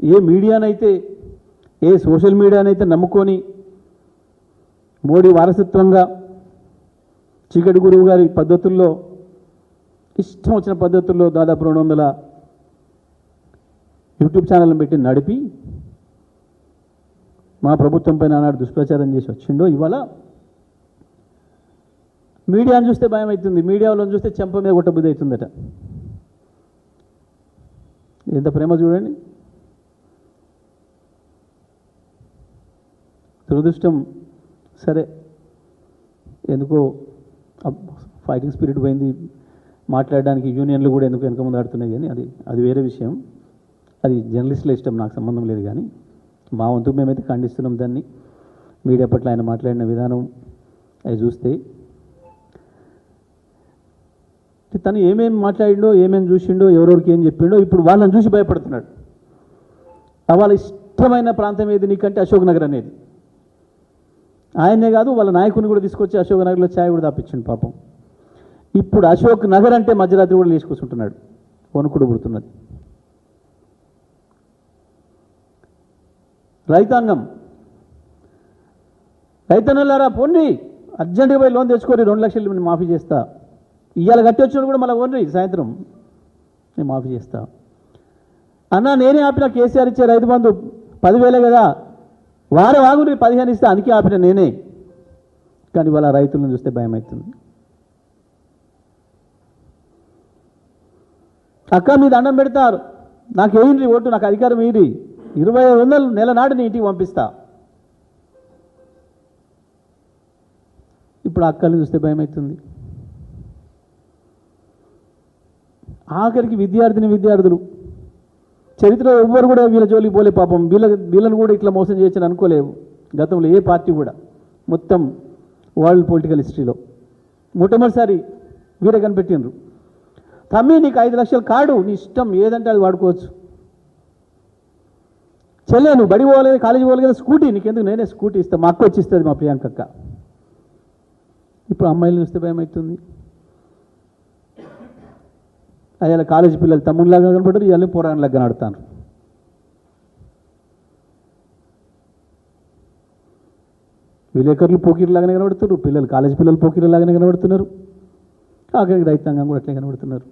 ఏ మీడియానైతే ఏ social మీడియానైతే నమ్ముకొని మోడీ వారసత్వంగా చీకటి గురువు గారి పద్ధతుల్లో ఇష్టం వచ్చిన పద్ధతుల్లో దాదాపు రెండు వందల యూట్యూబ్ ఛానల్ని పెట్టి నడిపి మా ప్రభుత్వం పైన ఆనాడు దుష్ప్రచారం చేసి వచ్చిండో ఇవాళ మీడియాను చూస్తే భయం అవుతుంది మీడియాలో చూస్తే చెంప మీద కొట్టబుద్ధి అవుతుందట. ఎంత ప్రేమ చూడండి. దురదృష్టం. సరే. ఎందుకో ఫైటింగ్ స్పిరిట్ పోయింది. మాట్లాడడానికి యూనియన్లు కూడా ఎందుకు వెనక ముందు ఆడుతున్నాయి కానీ అది అది వేరే విషయం. అది జర్నలిస్టుల ఇష్టం నాకు సంబంధం లేదు కానీ. మా వంతు మేమైతే ఖండిస్తున్నాం దాన్ని. మీడియా పట్ల ఆయన మాట్లాడిన విధానం అది చూస్తే. తను ఏమేమి మాట్లాడిండో ఏమేమి చూసిండో ఎవరెవరికి ఏం చెప్పిండో ఇప్పుడు వాళ్ళని చూసి భయపడుతున్నాడు. వాళ్ళ ఇష్టమైన ప్రాంతం ఏది నీకంటే అశోక్ నగర్ అనేది. ఆయనే కాదు వాళ్ళ నాయకుని కూడా తీసుకొచ్చి అశోక్ నగర్లో ఛాయ్ కూడా తప్పించిండు పాపం. ఇప్పుడు అశోక్ నగర్ అంటే మధ్యరాత్రి కూడా లేచుకొస్తుంటున్నాడు వణుకుడు పుడుతున్నది. రైతాంగం. రైతన్నలారా పోండి. అర్జెంటుగా పోయి లోన్ తెచ్చుకోరి రెండు లక్షలు నేను మాఫీ చేస్తా. ఇవాళ కట్టి వచ్చిన కూడా మళ్ళీ పోండి సాయంత్రం నేను మాఫీ చేస్తా. అన్నా నేనే ఆపిన కేసీఆర్ ఇచ్చే రైతు బంధు పదివేలే కదా. వారం ఆగుని పదిహేను ఇస్తే అందుకే ఆపిన నేనే. కానీ వాళ్ళ రైతులను చూస్తే భయం అవుతుంది. అక్క మీద దండం పెడతారు. నాకు వేయండి ఓటు నాకు అధికారం ఏంటి ఇరవై ఐదు వందలు నెల నాడు నీ ఇంటికి పంపిస్తా. ఇప్పుడు అక్కల్ని చూస్తే భయం అవుతుంది. ఆఖరికి విద్యార్థిని విద్యార్థులు. చరిత్రలో ఎవ్వరు కూడా వీళ్ళ జోలికి పోలే పాపం. వీళ్ళ వీళ్ళని కూడా ఇట్లా మోసం చేయొచ్చని అనుకోలేవు. గతంలో ఏ పార్టీ కూడా. మొత్తం వరల్డ్ పొలిటికల్ హిస్టరీలో. మొట్టమొదటిసారి వీరే కనిపెట్టిండ్రు. తమ్మి నీకు ఐదు లక్షలు కాడు. నీ ఇష్టం ఏదంటే అది వాడుకోవచ్చు. చెల్లె నువ్వు బడి పోలేదు కాలేజీ పోలేదు కదా స్కూటీ. నీకెందుకు? నేనే స్కూటీ ఇస్తాను మా అక్క వచ్చి ఇస్తుంది మా ప్రియాంకక్క. ఇప్పుడు అమ్మాయిలు చూస్తే భయం అవుతుంది అయ్యాల కాలేజీ పిల్లలు తమ్ముళ్ళగా కనపడరు ఇవాళ పోరాణలాగా కనబడతాను విలేకరులు పోకీరులాగానే కనబడుతున్నారు పిల్లలు కాలేజీ పిల్లలు పోకీరులాగానే కనబడుతున్నారు. ఆఖరికి రైతాంగం కూడా అట్లే కనబడుతున్నారు.